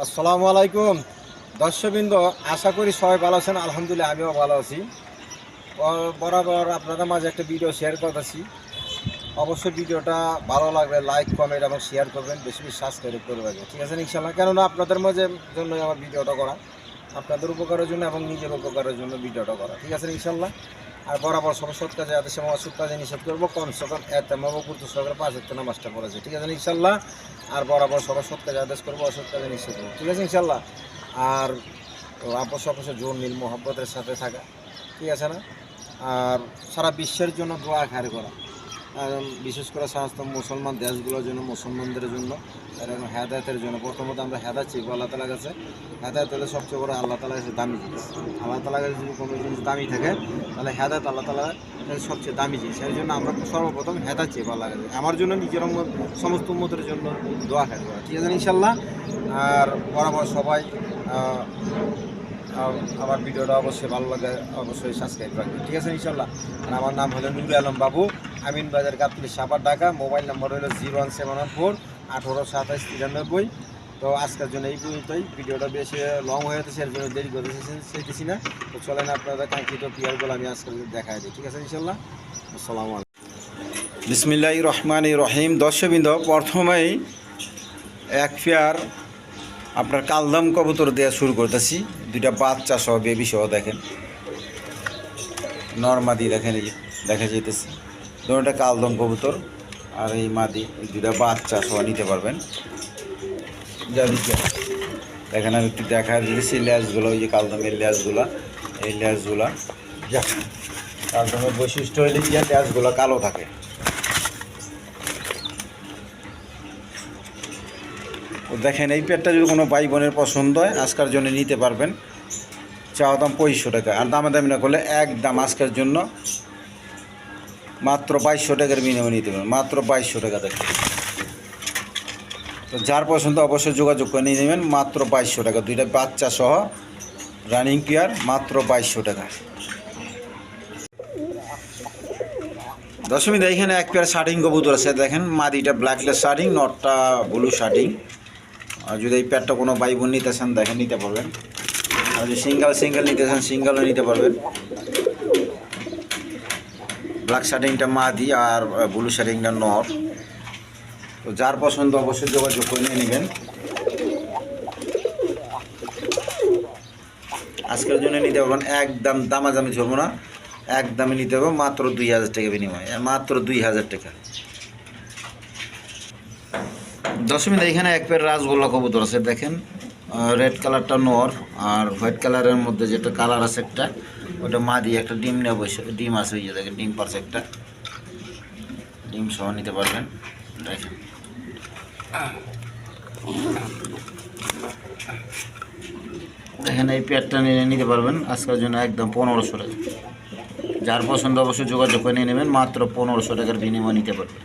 আসসালামু আলাইকুম। দর্শকবৃন্দ, আশা করি সবাই ভালো আছেন। আলহামদুলিল্লাহ, আমিও ভালো আছি। বরাবর আপনাদের মাঝে একটা ভিডিও শেয়ার করতেছি। অবশ্যই ভিডিওটা ভালো লাগলে লাইক কমেন্ট এবং শেয়ার করবেন। বেশি বেশি সাবস্ক্রাইব করবেন ঠিক আছে ইনশাল্লাহ কেননা আপনাদের মাঝে জন্যই আমার ভিডিওটা করা। আপনাদের উপকারের জন্য এবং নিজের উপকারের জন্য ভিডিওটা করা। ঠিক আছে ইনশাল্লাহ আর বরাবর সব সৎ কাজে আদেশে আমার সৎ কাজে নিষেধ করব। কম সকাল গুরুত্ব সহকারে পাঁচ একটা নামাজটা পড়েছে ঠিক আছে ইনশাল্লাহ? আর বরাবর সব সৎ কাজে আদেশ করব, অসৎ কাজে নিষেধ করব। ঠিক আছে ইনশাল্লাহ? আর আপস আপস জোর মিল মোহাব্বতের সাথে থাকা। ঠিক আছে না? আর সারা বিশ্বের জন্য দোয়া খারি করা। বিশেষ করে সমস্ত মুসলমান দেশগুলোর জন্য, মুসলমানদের জন্য এবং হেদায়তের জন্য। প্রথমত আমরা হেদায়ত চাইব আল্লাহ তালা কাছে। হেদায়ত হলে সবচেয়ে বড় আল্লাহ তালা কাছে দামি জিনিস। আল্লাহ তালা কাছে যদি কোনো জিনিস দামি থাকে, তাহলে হেদায়ত আল্লাহ তালা সবচেয়ে দামি জিনিস। সেই জন্য আমরা সর্বপ্রথম হেদায়ত চাইব আল্লাহ কাছে। আমার জন্য, নিজের সমস্ত উন্মতের জন্য দোয়া করা ঠিক আছে ইনশাল্লাহ আর বরাবর সবাই আমার ভিডিওটা অবশ্যই ভালো লাগে, অবশ্যই সাবস্ক্রাইব রাখবে ঠিক আছে ইনশাল্লাহ আর আমার নাম হলো নুরুল আলম বাবু। আমিন বাজার গাতলি সাপার ঢাকা, মোবাইল নম্বর হলো zero one seven one four আঠারো সাতাশ তিরানব্বই। তো আজকের জন্য এই পর্যন্তই। ভিডিওটা বেশি লং হয়ে যেতেছে এর জন্য দেরি করতে চাইতেছি না। তো চলেন আপনাদের কাঙ্ক্ষিত প্লেয়ারগুলো আমি আজকে দেখাই দিই। ঠিক আছে ইনশাল্লাহ আসসালামু আলাইকুম। বিসমিল্লাহ রহমান রহিম। দর্শকবৃন্দ, প্রথমেই এক পেয়ার আপনার কালদম কবুতর দেওয়া শুরু করতেছি। দুইটা বাচ্চা সহ বেবি সহ দেখেন। নর্মাদি দেখেন দেখা যাইতেছে। দুটা কালদম কবুতর আর এই মাদি, এই দুইটা বাচ্চা সবাই নিতে পারবেন। যা দেখেন আমি একটু দেখা দিয়েছি ল্যাসগুলো ওই যে কালদমের ল্যাসগুলা এই ল্যাসগুলা কালদমের বৈশিষ্ট্য হইলে গিয়ে ল্যাসগুলো কালো থাকে। দেখেন, এই পেটটা যদি কোনো ভাই বোনের পছন্দ হয়, আজকের জন্য নিতে পারবেন। চাওয়া দাম পঁচিশশো টাকা, আর দামে দামি না করলে একদম আজকের জন্য মাত্র বাইশশো টাকার বিনিময়ে নিতে পারবেন মাত্র বাইশশো টাকা দেখেন তো যার পছন্দ অবশ্যই যোগাযোগ করে নিয়ে নেবেন, মাত্র বাইশশো টাকা। দুইটা বাচ্চা সহ রানিং পেয়ার মাত্র বাইশশো টাকা। দশমী এখানে এক পেয়ার শার্টিং কবুতর আছে, দেখেন, মাদিটা ব্ল্যাকলেস শার্টিং নটটা ব্লু শার্টিং আর যদি এই প্যাডটা কোনো ভাই বোন নিতে চান, দেখেন, নিতে পারবেন। আর যদি সিঙ্গেল সিঙ্গেল নিতে চান সিঙ্গেলও নিতে পারবেন। ব্ল্যাক শার্টিংটা মাদি আর ব্লু শার্টিংটা নর। তো যার পছন্দ অবশ্যই যোগাযোগ করে নিয়ে নেবেন। আজকের জন্য নিতে পারবেন একদম দামাদামি ধরবো না। একদমই নিতে হবে মাত্র দুই হাজার টাকা বিনিময়ে। মাত্র দুই হাজার টাকা। দশমিন এখানে এক পেয়ার রাসগোল্লা কবুতর আছে, দেখেন। রেড কালারটা নর আর হোয়াইট কালারের মধ্যে যেটা কালার আছে একটা। ওটা মা দিয়ে একটা ডিম বসে, ডিম ওই যে দেখেন, ডিম পারছে একটা। ডিম সহ নিতে পারবেন, দেখেন। দেখেন, এই পেয়ারটা নিয়ে নিতে পারবেন, আজকের জন্য একদম পনেরোশো টাকা। যার পছন্দ অবশ্যই যোগাযোগ করে নিয়ে নেবেন, মাত্র পনেরোশো টাকার বিনিময় নিতে পারবেন।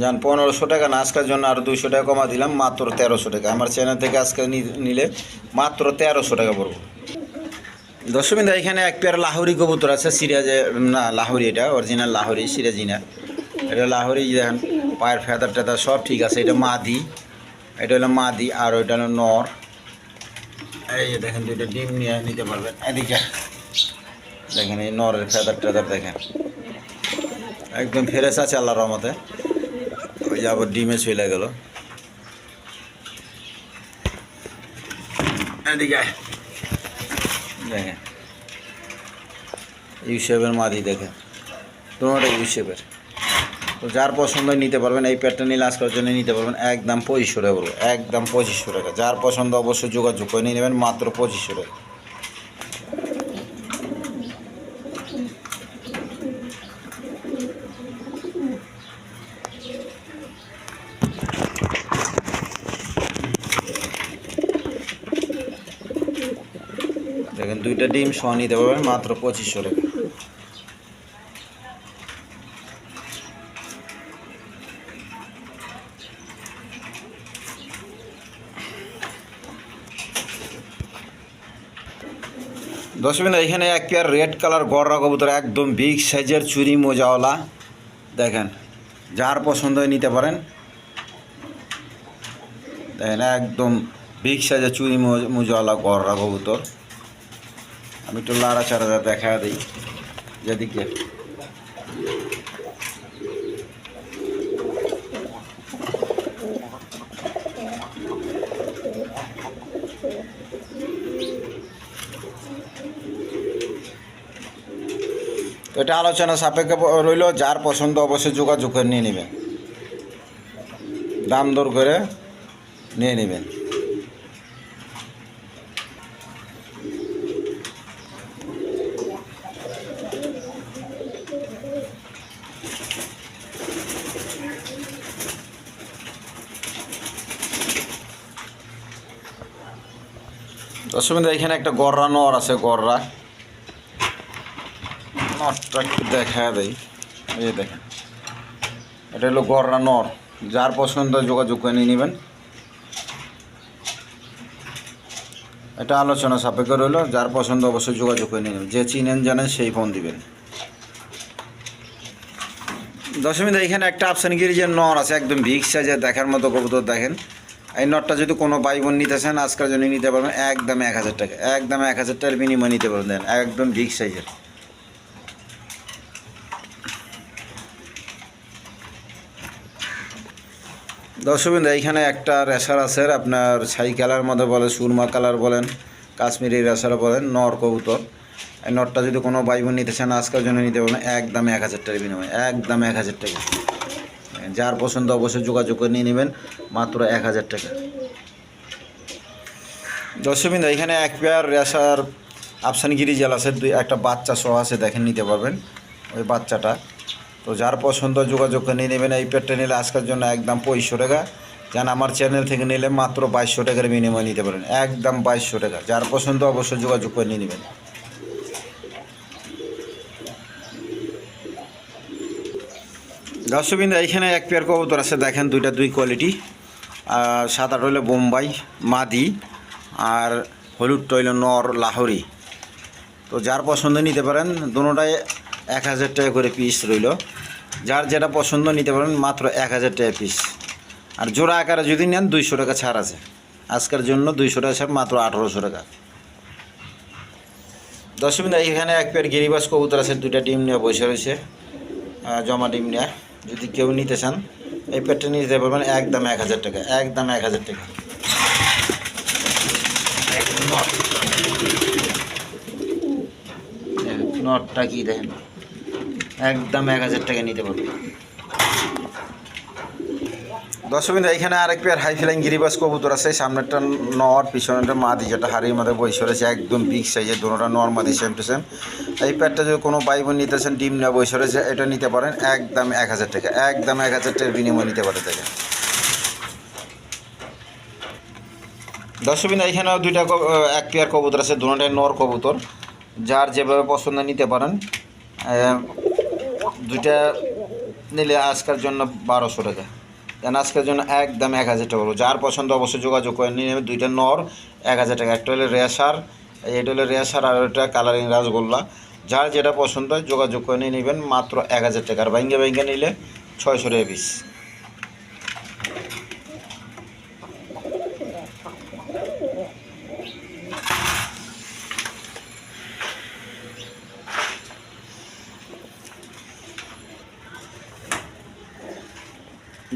যান পনেরোশো টাকা না, আজকের জন্য আরও দুইশো টাকা কমা দিলাম, মাত্র তেরোশো টাকা। আমার চ্যানেল থেকে আজকে নিলে মাত্র তেরোশো টাকা পড়ব। দশমিন এখানে এক পেয়ার লাহোরি কবুতর আছে সিরাজে না, লাহোরি এটা অরিজিনাল লাহোরি সিরাজিনা এটা লাহোরি দেখেন, পায়ের ফেদার টেদার সব ঠিক আছে, এটা মাদি, এটা হলো মাদি, আর ওইটা হলো নর। এই যে দেখেন, দুইটা ডিম নিয়ে নিতে পারবেন এদিকে। দেখেন, এই নরের ফেদার টেদার দেখেন। একদম ফেরেস আছে আল্লাহর রহমতে। ওই যে আবার ডিমে চলে গেল। দেখেন। ইউ শেপের মাদি দেখেন। তোমাটা ইউ শেপের তো যার পছন্দ নিতে পারবেন এই প্যাডটা নিলে আজকের জন্য নিতে পারবেন একদম পঁচিশশো টাকা পড়বে একদম পঁচিশশো টাকা। যার পছন্দ অবশ্যই যোগাযোগ করে নিয়ে নেবেন মাত্র পঁচিশশো টাকা দেখেন দুইটা ডিম সহ নিতে পারবেন মাত্র পঁচিশশো টাকা। দশমিন এখানে এক পেয়ার রেড কালার গররা কবুতর, একদম বিগ সাইজের চুরি মোজাওয়ালা। দেখেন, যার পছন্দ নিতে পারেন। দেখেন, একদম বিগ সাইজের চুরি মোজাওয়ালা গররা কবুতর। আমি একটু দেখা দিই, যেদিকে। এটা আলোচনা সাপেক্ষে রইল, যার পছন্দ অবশ্যই যোগাযোগ করে নিয়ে নেবেন। দাম দর করে নিয়ে নেবেন। দশমিন এখানে একটা গররা নর আছে, গররা। নরটা একটু দেখা দেয় এই দেখেন, এটা হলো গররা নর যার পছন্দ যোগাযোগ করে নিয়ে নেবেন। এটা আলোচনা সাপেক্ষ রইল, যার পছন্দ অবশ্যই যোগাযোগ করে নিয়ে নেবেন। যে চিনেন, জানেন, সেই ফোন দিবেন। দশমিন এখানে একটা আফসানগিরি যে নর আছে, একদম ভিক সাইজের দেখার মতো কবুতর দেখেন। এই নটটা যদি কোনো ভাই বোন নিতে চান, আজকের জন্য নিতে পারবেন একদম এক হাজার টাকা, একদম এক হাজার টাকার বিনিময় নিতে পারবেন। একদম ভিক সাইজের দর্শকবৃন্দ, এইখানে একটা রেশার আছে, আপনার ছাই কালার মধ্যে বলে সুরমা কালার বলেন, কাশ্মীরি রেসার বলেন, নর কবুতর। এই নটটা যদি কোনো ভাই বোন নিতে চান, আজকের জন্য নিতে পারবেন একদম এক হাজার টাকার বিনিময়, একদম এক হাজার টাকা। যার পছন্দ অবশ্যই যোগাযোগ করে নিয়ে নেবেন, মাত্র এক হাজার টাকা। দর্শকবৃন্দ, এখানে এক পেয়ার রেসার আফসানগিরি জেল আছে, দুই, একটা বাচ্চা সহ আছে দেখেন নিতে পারবেন ওই বাচ্চাটা। তো যার পছন্দ যোগাযোগ করে নিয়ে নেবেন, এই পেটটা নিলে আজকের জন্য একদম পঁয়ষো টাকা। যেন আমার চ্যানেল থেকে নিলে মাত্র বাইশশো টাকার বিনিময় নিতে পারেন, একদম বাইশশো টাকা। যার পছন্দ অবশ্যই যোগাযোগ করে নিয়ে নেবেন। দর্শকবৃন্দ এইখানে এক পেয়ার কবুতর আছে, দেখেন দুইটা দুই কোয়ালিটি সাদা রইল বোম্বাই, মাদি, আর হলুদ টইল নর, লাহোরি। তো যার পছন্দ নিতে পারেন দুটোটাই এক হাজার টাকা করে পিস রইল। যার যেটা পছন্দ নিতে পারেন, মাত্র এক হাজার টাকা পিস আর জোড়া আকারে যদি নেন, দুইশো টাকা ছাড় আছে। আজকের জন্য দুইশো টাকা ছাড়, মাত্র আঠারোশো টাকা। দশ মিনিট এখানে এক পেয়ার গিরিবাস কবুতর আছে, দুইটা ডিম নিয়ে বসে রয়েছে জমা ডিম নিয়ে। যদি কেউ নিতে চান, এই পেটটা নিতে পারবেন একদম এক হাজার টাকা, একদম এক হাজার টাকা। নটটা কি দেখেন? একদম এক হাজার টাকা নিতে পারবেন। দর্শকবিন্দু, এখানে আরেক পেয়ার হাই ফ্লাইং গিরিবাস কবুতর আছে। সামনেরটা নর, পিছনেরটা মাদি, যেটা হাড়ির মধ্যে বই সরেছে, একদম বিগ সাইজের দুটোটা নর, মাদি সেম টু সেম এই পেয়ারটা যদি কোনো ভাই বোন নিতেছেন ডিম না বই সরেছে, এটা নিতে পারেন, একদম এক হাজার টাকা, একদম এক হাজার টাকার বিনিময় নিতে পারে থেকে দর্শকবিন্দু, এখানেও দুইটা এক পেয়ার কবুতর আছে, দুটোটাই নর কবুতর। যার যেভাবে পছন্দ নিতে পারেন দুইটা নিলে আজকের জন্য বারোশো টাকা। দেন আজকের জন্য একদম এক হাজার টাকা বলব। যার পছন্দ অবশ্যই যোগাযোগ করে নিয়ে নেবে। দুইটা নর, এক হাজার টাকা। একটা হলে রেশার এটা হলে রেশার আর একটা কালারিং রাসগোল্লা। যার যেটা পছন্দ হয় যোগাযোগ করে নিয়ে নেবেন। মাত্র এক হাজার টাকা। আর বাইঙ্গে বাইঙ্গে নিলে ছয়শো টাকা পিস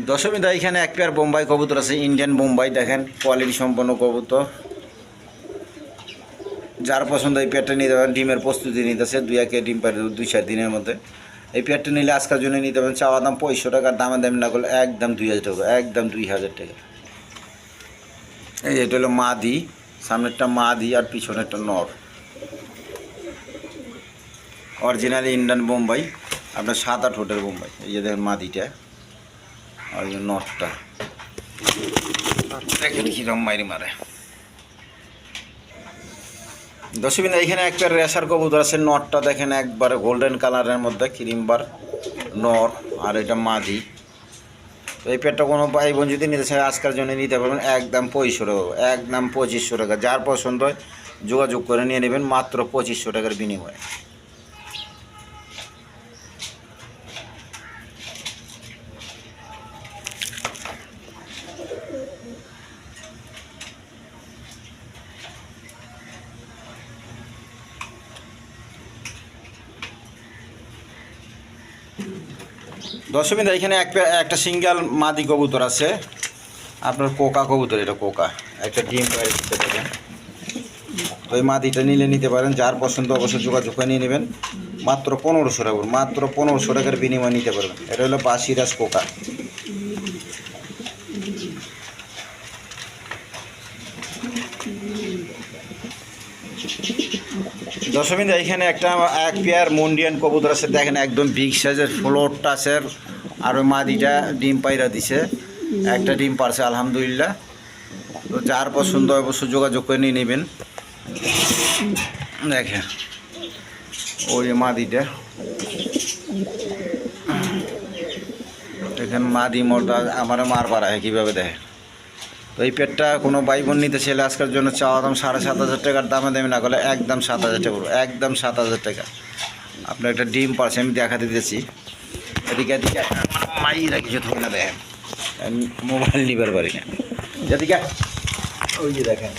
দশমী দা এখানে এক পেয়ার বোম্বাই কবুতর আছে ইন্ডিয়ান বোম্বাই, দেখেন কোয়ালিটি সম্পন্ন কবুতর। যার পছন্দ এই পেয়ারটা নিতে পারেন, ডিমের প্রস্তুতি নিতেছে, দুই একে ডিম পারে দুই চার দিনের মধ্যে। এই পেয়ারটা নিলে আজকের জন্য নিতে পারেন, চাওয়া দাম পঁয়ষো টাকার দামে দাম না করলে একদম দুই হাজার টাকা, একদম দুই হাজার টাকা। এই এটা হলো মাদি, সামনেরটা মাদি আর পিছনেরটা নর। অরিজিনাল ইন্ডিয়ান বোম্বাই, আপনার সাত আট হোটেল বোম্বাই, এই যে দেখেন মাদিটা। আর যে নটটা। দেখেন কিরম মারি মারে? দশমিন এখানে একটা রেসার কবুতর আছে, নটটা দেখেন একবারে গোল্ডেন কালারের মধ্যে ক্রিমবার নর আর এটা তো এই পেটটা কোনো ভাই বোন যদি নিতে চায়, আজকের জন্য নিতে পারবেন, একদম পঁয়ষো টাকা, একদম পঁচিশশো টাকা। যার পছন্দ হয়, যোগাযোগ করে নিয়ে নেবেন, মাত্র পঁচিশশো টাকার বিনিময়ে। দশমিন এখানে এক একটা সিঙ্গেল মাদি কবুতর আছে। আপনার কোকা কবুতর, এটা কোকা। একটা ডিম পায়ের দিতে তো এই মাদিটা নিলে নিতে পারেন, যার পছন্দ অবশ্যই যোগাযোগ করে নিয়ে নেবেন। মাত্র পনেরোশো টাকা মাত্র পনেরোশো টাকার বিনিময় নিতে পারবেন। এটা হলো বাসিরাজ কোকা। দশমিন এখানে একটা এক পেয়ার মন্ডিয়ান কবুতর আছে। দেখেন একদম বিগ সাইজের ফ্লোর টাচের আর ওই মাদিটা ডিম পাইরা দিছে। একটা ডিম পারছে, আলহামদুলিল্লাহ। তো যার পছন্দ অবশ্য যোগাযোগ করে নিয়ে নেবেন। দেখেন, ওই মাদিটা। দেখেন মাদি মোটা আমার মার হয় কীভাবে দেখে তো এই পেটটা কোনো ভাই বোন নিতে ছেলে আজকের জন্য চাওয়া দাম সাড়ে সাত হাজার টাকার দামে দামি না করলে একদম সাত হাজার টাকা করব একদম সাত হাজার টাকা। আপনার একটা ডিম পারছে আমি দেখা দিতেছি। এদিকে এদিকে মাইরা কিছু থাকে না দেখেন। মোবাইল নিবার পারি না। যেদিকে ওই যে দেখেন।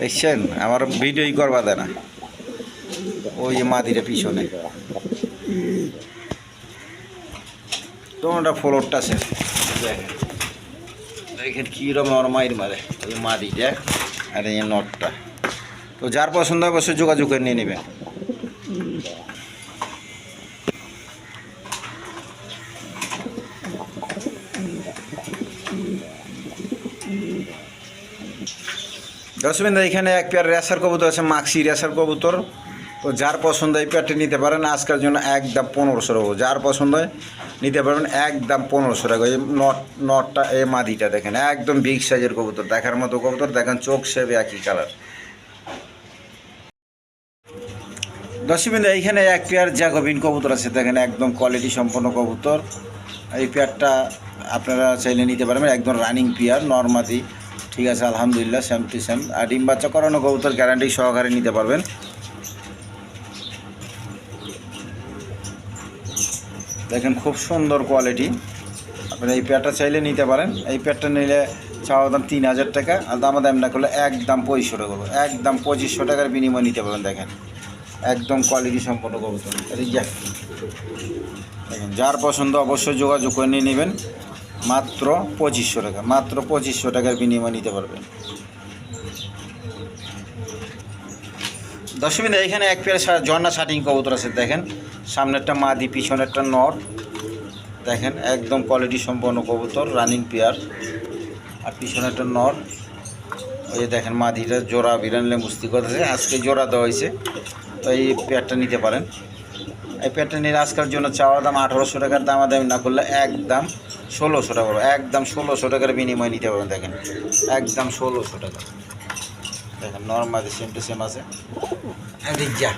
দেখছেন? আমার ভিডিওই করবা দেয় না। ওই যে মাদিটা পিছনে। তোমারটা ফ্লোরটা আছে। দেখেন। দেখেন কীরকম আমার মায়ের মারে। এই মাদিটা আর এই নটটা তো যার পছন্দ হয় অবশ্যই যোগাযোগ করে নিয়ে নেবেন দশমিন এখানে এক পেয়ার রেসার কবুতর আছে, মাক্সি রেসার কবুতর। তো যার পছন্দ এই পেয়ারটি নিতে পারেন। আজকের জন্য একদম পনেরোশো যার পছন্দ হয় নিতে পারবেন একদম পনেরোশো টাকা। এই নট, নটটা, এই মাদিটা দেখেন, একদম বিগ সাইজের কবুতর। দেখার মতো কবুতর, দেখেন চোখ সেবে একই কালার দশমিন এইখানে এক পেয়ার জ্যাকোবিন কবুতর আছে, দেখেন একদম কোয়ালিটি সম্পন্ন কবুতর। এই পেয়ারটা আপনারা চাইলে নিতে পারবেন, একদম রানিং পেয়ার নর্মাদি ঠিক আছে, আলহামদুলিল্লাহ সেম টু সেম আর ডিম বাচ্চা করানো কবুতর গ্যারান্টি সহকারে নিতে পারবেন। দেখেন খুব সুন্দর কোয়ালিটি আপনারা এই পেয়ারটা চাইলে নিতে পারেন। এই পেয়ারটা নিলে চাওয়া দাম তিন হাজার টাকা, আর দাম দাম না করলে একদম পঁচিশশো টাকা করব। একদম পঁচিশশো টাকার বিনিময় নিতে পারেন দেখেন। একদম কোয়ালিটি সম্পন্ন এই দেখেন, যার পছন্দ অবশ্যই যোগাযোগ করে নিয়ে নেবেন। মাত্র পঁচিশশো টাকা, মাত্র পঁচিশশো টাকার বিনিময় নিতে পারবেন। দশমিন এখানে এক পেয়ার ঝর্ণা শাটিং কবুতর আছে, দেখেন। সামনেরটা মাদি, পিছনেরটা নর। দেখেন, একদম কোয়ালিটি সম্পন্ন কবুতর রানিং পেয়ার আর পিছনেরটা নর। ওই যে দেখেন, মাদিটা জোড়া বিরানলে মুস্তি করতেছে। আজকে জোড়া দেওয়া হয়েছে। তো এই পেয়ারটা নিতে পারেন। এই পেয়ারটা নিয়ে আজকের জন্য চাওয়া দাম আঠারোশো টাকার দাম দামি না করলে একদম ষোলোশো টাকা। একদম ষোলোশো টাকার বিনিময় নিতে পারবেন, দেখেন। একদম ষোলোশো টাকা। দেখেন নর্মালি সেম টু সেম আছে। যা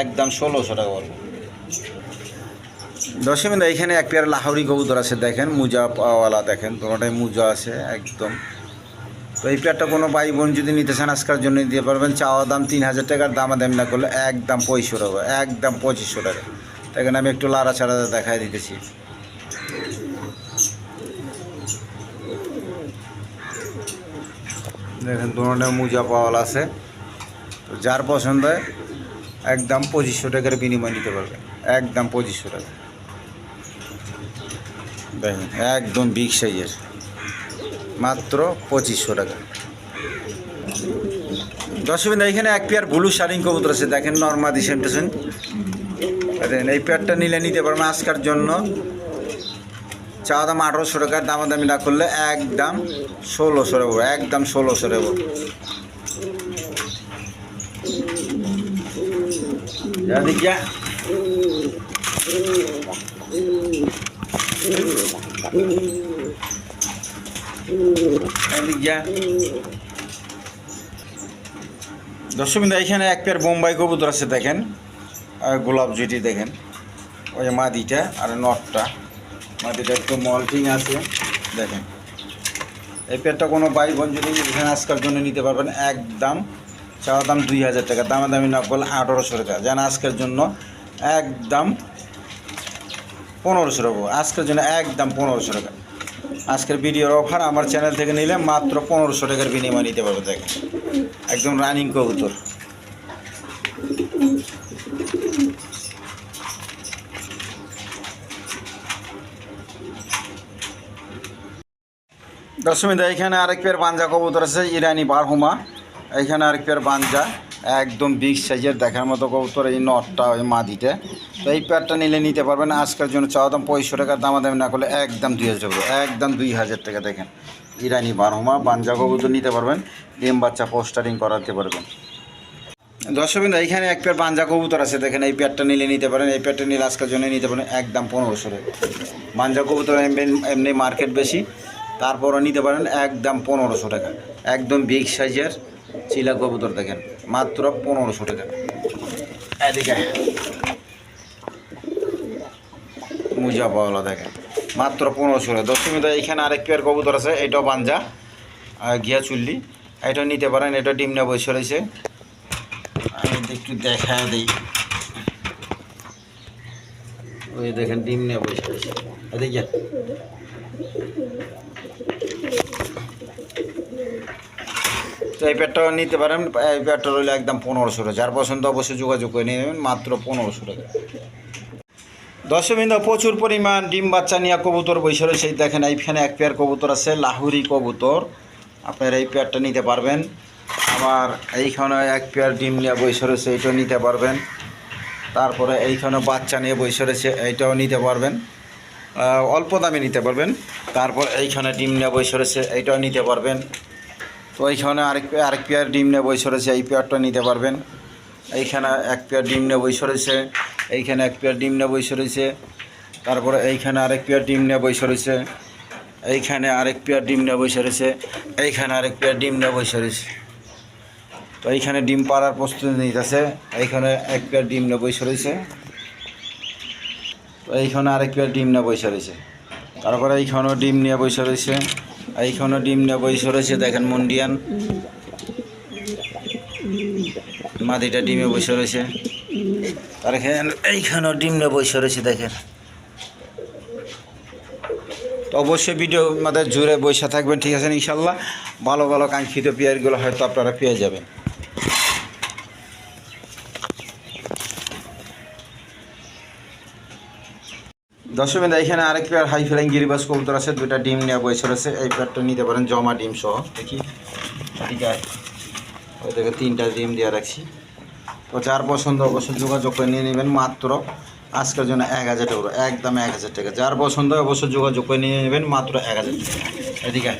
একদম ষোলোশো টাকা বলব। দশমিন এখানে এক পেয়ার লাহোরি কবুতর আছে, দেখেন মুজা পাওয়ালা দেখেন তোমাটাই মুজা আছে, একদম। তো এই পেয়ারটা কোনো ভাই বোন যদি নিতে চান, আজকের জন্য দিতে পারবেন। চাওয়া দাম তিন হাজার টাকার, দাম দাম না করলে একদম পঁচিশশো টাকা, একদম পঁচিশশো টাকা। দেখেন, আমি একটু লাড়া ছাড়া দেখাই দিতেছি। দেখেন দুটা মুজা পাওয়ালা আছে। তো যার পছন্দ হয় একদম পঁচিশশো টাকার বিনিময় নিতে পারবে। একদম পঁচিশশো টাকা। দেখেন, একদম বিগ সাইজের মাত্র পঁচিশশো টাকা। দশমিন এখানে এক পেয়ার ব্লু শারিং কবুতর আছে। দেখেন, নর্মাদি টু দেখেন, এই পেয়ারটা নিলে নিতে পারবেন আজকের জন্য। চাওয়া দাম আঠারোশো টাকার দামাদামি না করলে একদম ষোলোশো টাকা। একদম ষোলোশো টাকা। এদিক যা দর্শকবিন্দু, এখানে এক পেয়ার বোম্বাই কবুতর আছে দেখেন, আর গোলাপ জুটি দেখেন। ওই যে মাদিটা আর নটটা। মাদিটা একটু মল্টিং আছে, দেখেন। এই পেয়ারটা কোনো বাই বোন যদি এখানে আজকের জন্য নিতে পারবেন, একদম চাওয়া দাম দুই হাজার টাকা দামে দামি না করলে আঠারোশো টাকা। যেন আজকের জন্য একদম পনেরোশো টাকা। আজকের জন্য একদম পনেরোশো টাকা। আজকের ভিডিওর অফার আমার চ্যানেল থেকে নিলে মাত্র পনেরোশো টাকার বিনিময় নিতে পারবে তাকে একদম রানিং কবুতর। দশমিদা এখানে আরেক পেয়ার পাঞ্জা কবুতর আছে, ইরানি বারহুমা। এখানে আরেক পেয়ার বাঞ্জা, একদম বিগ সাইজের দেখার মতো কবুতর এই নটটা, ওই মাদিটা। তো এই পেয়ারটা নিলে নিতে পারবেন, আজকের জন্য চাওয়া দাম পঁয়ষট্টি টাকার দামাদামি না, করলে একদম দুই হাজার একদম দুই হাজার টাকা দেখেন। ইরানি বারহুমা, বাঞ্জা কবুতর নিতে পারবেন, ডিম বাচ্চা পোস্টারিং করাতে পারবেন। দর্শকবিন্দু এইখানে এক পেয়ার বাঞ্জা কবুতর আছে, দেখেন এই পেয়ারটা নিলে নিতে পারেন, এই পেয়ারটা নিলে আজকের জন্য নিতে পারেন, একদম পনেরোশো টাকা। বাঞ্জা কবুতর এমনি মার্কেট বেশি, তারপরও নিতে পারেন, একদম পনেরোশো টাকা। একদম বিগ সাইজের চিলা কবুতর দেখেন, মাত্র পনেরোশো টাকা। এদিকে মুজা পাওয়ালা দেখেন, মাত্র পনেরোশো টাকা। দশমীতে এইখানে আরেক পেয়ার কবুতর আছে, এটাও আর ঘিয়া চুল্লি। এটা নিতে পারেন, এটা ডিম ডিমনা বসে রয়েছে। আমি একটু দেখা দিই। ওই দেখেন, ডিম নিয়ে বসে রয়েছে। এদিকে। তো এই পেটটা নিতে পারেন, এই পেটটা রইলে একদম পনেরোশো টাকা। যার পছন্দ অবশ্যই যোগাযোগ করে নিয়ে নেবেন, মাত্র পনেরোশো টাকা। দশমিন্দা প্রচুর পরিমাণ ডিম বাচ্চা নিয়ে কবুতর বসে রয়েছে। দেখেন এইখানে এক পেয়ার কবুতর আছে, লাহুরি কবুতর। আপনারা এই পেয়ারটা নিতে পারবেন। আবার এইখানে এক পেয়ার ডিম নিয়ে বসে রয়েছে, এইটাও নিতে পারবেন। তারপরে এইখানে বাচ্চা নিয়ে বসে রয়েছে, এইটাও নিতে পারবেন। অল্প দামে নিতে পারবেন। তারপর এইখানে ডিম নিয়ে বসে রয়েছে, এইটাও নিতে পারবেন। তো এইখানে আরেক আরেক পেয়ার ডিম নিয়ে বসে রয়েছে, এই পেয়ারটা নিতে পারবেন। এইখানে এক পেয়ার ডিম নিয়ে বসে রয়েছে, এইখানে এক পেয়ার ডিম নিয়ে বসে রয়েছে, তারপরে এইখানে আরেক পেয়ার ডিম নিয়ে বসে রয়েছে, এইখানে আরেক পেয়ার ডিম নিয়ে বসে রয়েছে, এইখানে আরেক পেয়ার ডিম নিয়ে বসে রয়েছে। তো এইখানে ডিম পাড়ার প্রস্তুতি নিতেছে, এইখানে এক পেয়ার ডিম নিয়ে বসে রয়েছে, তো এইখানে আরেক পেয়ার ডিম নিয়ে বসে রয়েছে। তারপরে এইখানেও ডিম নিয়ে বসে রয়েছে। এইখানেও ডিম নিয়ে বসে রয়েছে, দেখেন মুন্ডিয়ান। মাদিটা ডিমে বসে রয়েছে। আর এইখানেও ডিম নিয়ে বসে রয়েছে, দেখেন। তো অবশ্যই ভিডিও আমাদের জুড়ে বসে থাকবেন, ঠিক আছে, ইনশাল্লাহ। ভালো ভালো, কাঙ্ক্ষিত পেয়ারগুলো হয়তো আপনারা পেয়ে যাবেন। দশমিন এখানে আরেক পেয়ার হাই ফ্লাইং গিরিবাস কবুতর আছে দুটা ডিম নিয়ে বসে রয়েছে। এই পেয়ারটা নিতে পারেন জমা ডিম সহ। দেখি ঠিক আছে ওই দেখে, তিনটা ডিম দিয়ে রাখছি। তো যার পছন্দ অবশ্যই যোগাযোগ করে নিয়ে নেবেন। মাত্র আজকের জন্য এক হাজার টাকা একদম এক হাজার টাকা। যার পছন্দ অবশ্যই যোগাযোগ করে নিয়ে নেবেন, মাত্র এক হাজার টাকা। এদিকে।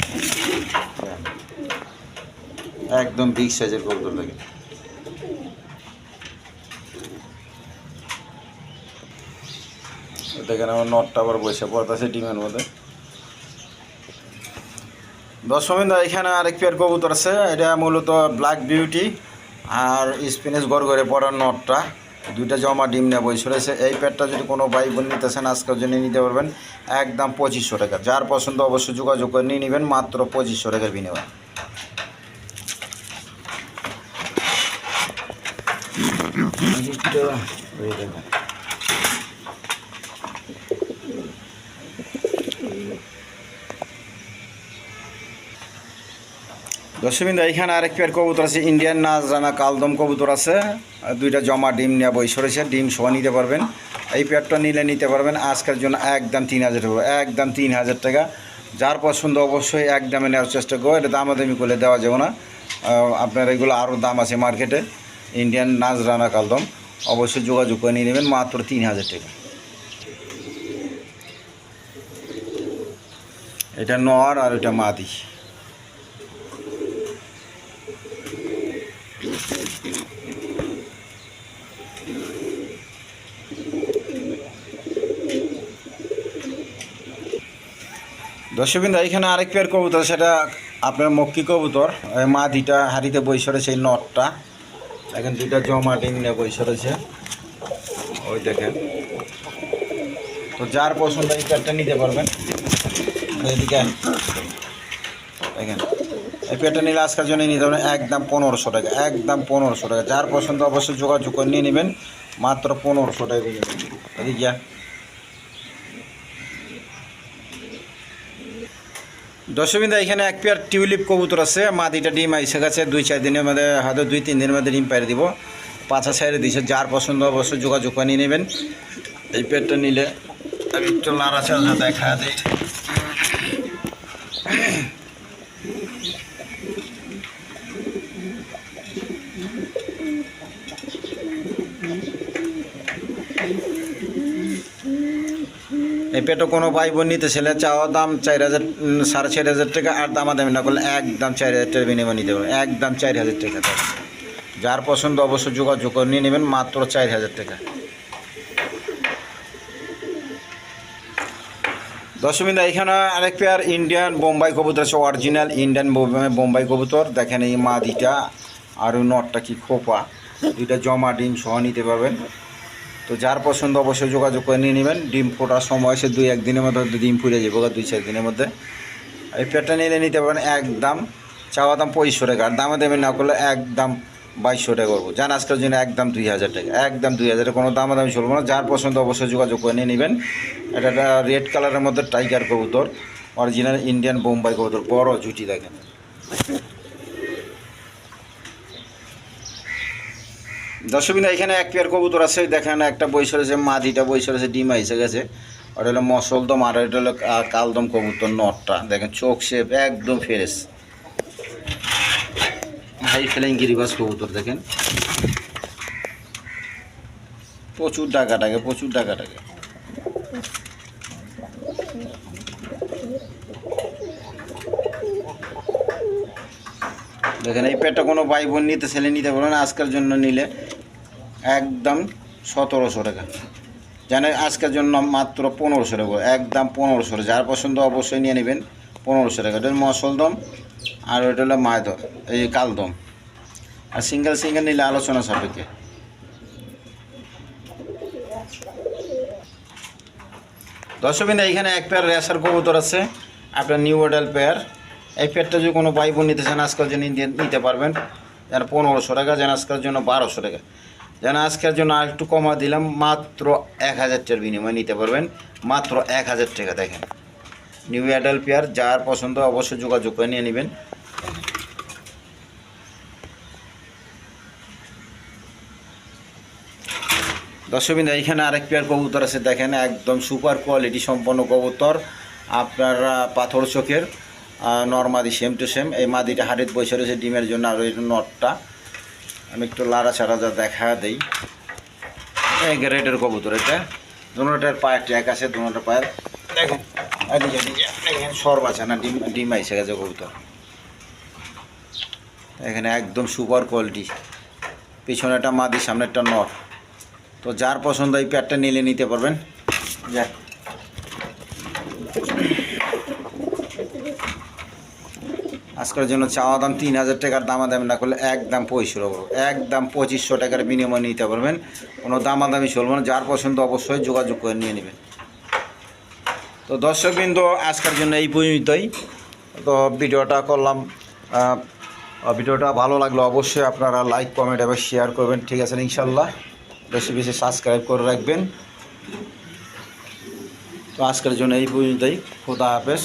একদম বিগ সাইজের কবুতর লাগে দেখেন আমার নটটা আবার বসে, পড়তেছে ডিমের মধ্যে। দশমিন এখানে আরেক পেয়ার কবুতর আছে, এটা মূলত ব্ল্যাক বিউটি আর স্পিনেস করে পড়ার নটটা। দুইটা জমা ডিম বই রয়েছে। এই পেয়ারটা যদি কোনো ভাই বোন নিতেছেন, আজকের জন্য নিতে পারবেন একদম পঁচিশশো টাকা। যার পছন্দ অবশ্যই যোগাযোগ করে নিয়ে নেবেন, মাত্র পঁচিশশো টাকার বিনিময়ে। দর্শকবিন্দু এখানে আরেক পেয়ার কবুতর আছে ইন্ডিয়ান নাচ নাজরানা কালদম কবুতর আছে। দুইটা জমা ডিম নিয়ে বই সরেছে, ডিম সহ নিতে পারবেন। এই পেয়ারটা নিলে নিতে পারবেন, আজকের জন্য একদম তিন হাজার টাকা, একদম তিন হাজার টাকা। যার পছন্দ অবশ্যই এক দামে নেওয়ার চেষ্টা করো, এটা দামাদামি করলে দেওয়া যাবে না। আপনার এগুলো আরও দাম আছে মার্কেটে ইন্ডিয়ান নাজরানা কালদম। অবশ্যই যোগাযোগ করে নিয়ে নেবেন, মাত্র তিন হাজার টাকা। এটা নর আর এটা মাদি। দর্শকবিন্দু, এখানে আরেক পেয়ার কবুতর, সেটা আপনার মক্কি কবুতর এই মাদিটা হাড়িতে বই সরে সেই নটটা। এখন দুইটা জমা ডিম নিয়ে বসে রয়েছে ওই দেখেন। তো যার পছন্দ এই প্যাডটা নিতে পারবেন। এদিকে। দেখেন। এই প্যাডটা নিলে আজকের জন্য নিতে পারবেন একদম পনেরোশো টাকা, একদম পনেরোশো টাকা। যার পছন্দ অবশ্যই যোগাযোগ করে নিয়ে নেবেন। মাত্র পনেরোশো টাকা। এদিকে যা দর্শকবিন্দা, এখানে এক পেয়ার টিউলিপ কবুতর আছে। মাদিটা ডিম আইসে গেছে দুই চার দিনের মধ্যে, হয়তো দুই তিন দিনের মধ্যে ডিম পাইরে দিব। পাঁচা সাইডে দিয়েছে যার পছন্দ অবশ্যই যোগাযোগ করে নিয়ে নেবেন। এই পেয়ারটা নিলে আমি একটু লাড়াচাড়া দেখা দিই। পেটো কোনো ভাই বোন নিতে ছেলে চাওয়া দাম চার হাজার সাড়ে চার হাজার টাকা আর দামা দামি না করলে একদম চার হাজার টাকা বিনিময় নিতে পারবেন একদম চার হাজার টাকা। যার পছন্দ অবশ্যই যোগাযোগ করে নিয়ে নেবেন মাত্র চার হাজার টাকা। দশমিন্দা এখানে আরেক পেয়ার ইন্ডিয়ান বোম্বাই কবুতর আছে অরিজিনাল ইন্ডিয়ান বোম্বাই কবুতর। দেখেন এই মাদিটা আর ওই নটটা কি খোপা। দুইটা জমা ডিম সহ নিতে পারবেন। তো যার পছন্দ অবশ্যই যোগাযোগ করে নিয়ে নেবেন। ডিম ফোটার সময় সে দুই একদিনের মধ্যে ডিম ফুটে যাব দুই চার দিনের মধ্যে। এই পেটটা নিলে নিতে পারেন একদম চাওয়া দাম পঁচিশশো টাকা। আর দামে দেবেন না করলে একদম বাইশশো টাকা করব। যান আজকের জন্য একদম দুই হাজার টাকা। একদম দুই হাজার কোনো দামে দামি চলবো না। যার পছন্দ অবশ্যই যোগাযোগ করে নিয়ে নেবেন। এটা একটা রেড কালারের মধ্যে টাইগার কবুতর, অরিজিনাল ইন্ডিয়ান বোম্বাই কবুতর, বড় জুটি দেখেন। দর্শকবিন্দা, এখানে এক পেয়ার কবুতর আছে, দেখেন একটা বৈশ রয়েছে মাদিটা বৈশ রয়েছে, ডিম এসে গেছে। ওটা হলো মসলদম আর এটা হলো কালদম কবুতর, নটটা। দেখেন, চোখ শেপ একদম ফ্রেশ হাই ফ্লাইং গিরিবাস কবুতর, দেখেন। প্রচুর টাকা টাকে প্রচুর টাকা টাকে দেখেন, এই পেটটা কোনো ভাই বোন নিতে ছেলে নিতে পারবেন আজকের জন্য নিলে। একদম সতেরোশো টাকা। জানেন আজকের জন্য মাত্র পনেরোশো টাকা। একদম পনেরোশো টাকা। যার পছন্দ অবশ্যই নিয়ে নেবেন পনেরোশো টাকা। এটা মশল দম আর ওইটা হলো মায়দম এই কালদম আর সিঙ্গেল সিঙ্গেল নিলে আলোচনা সাপেক্ষে। দর্শকবিন্দা এইখানে এক পেয়ার রেসার কবুতর আছে, আপনার নিউ মডেল পেয়ার। এই পেয়ারটা যদি কোনো ভাই বোন নিতে চান আজকাল জন্য নিতে- পারবেন। যেন পনেরোশো টাকা, যেন আজকের জন্য বারোশো টাকা। যেন আজকের জন্য আর একটু কমা দিলাম, মাত্র এক হাজার টাকার বিনিময়ে নিতে পারবেন। মাত্র এক হাজার টাকা, দেখেন। নিউ অ্যাডাল পেয়ার যার পছন্দ অবশ্যই যোগাযোগ করে নিয়ে নেবেন। দর্শকবিন্দা, এখানে আরেক পেয়ার কবুতর আছে, দেখেন, একদম সুপার কোয়ালিটি সম্পন্ন কবুতর। আপনারা পাথর চোখের নর্মাদি সেম টু সেম এই মাদিটা হাড়িত বসে রয়েছে, ডিমের জন্য, আর ওই নটটা। আমি একটু লাড়া ছাড়া যা দেখা দেই। এই কবুতর এটা। দুটার পায়ের ট্যাক আছে দুটার পায়ের দেখেন, এদিকে সর্ব আছে না, ডিম ডিম আইসে গেছে কবুতর। এখানে একদম সুপার কোয়ালিটি। পিছনেটা মাদি সামনেরটা নর। তো যার পছন্দ এই প্যাডটা নিলে নিতে পারবেন। যাক আজকের জন্য চাওয়া দাম তিন হাজার টাকার দামাদামি না করলে একদম পঁয়ষট্টি একদম পঁচিশশো টাকার বিনিময় নিতে পারবেন। কোনো দামাদামি চলবে না। যার পছন্দ অবশ্যই যোগাযোগ করে নিয়ে নেবেন। তো দর্শকবৃন্দ, আজকের জন্য এই পর্যন্তই। তো ভিডিওটা করলাম ভিডিওটা ভালো লাগল অবশ্যই আপনারা লাইক কমেন্ট এবং শেয়ার করবেন। ঠিক আছে, ইনশাল্লাহ। বেশি বেশি সাবস্ক্রাইব করে রাখবেন। তো আজকের জন্য এই পর্যন্তই। খোদা হাফেজ।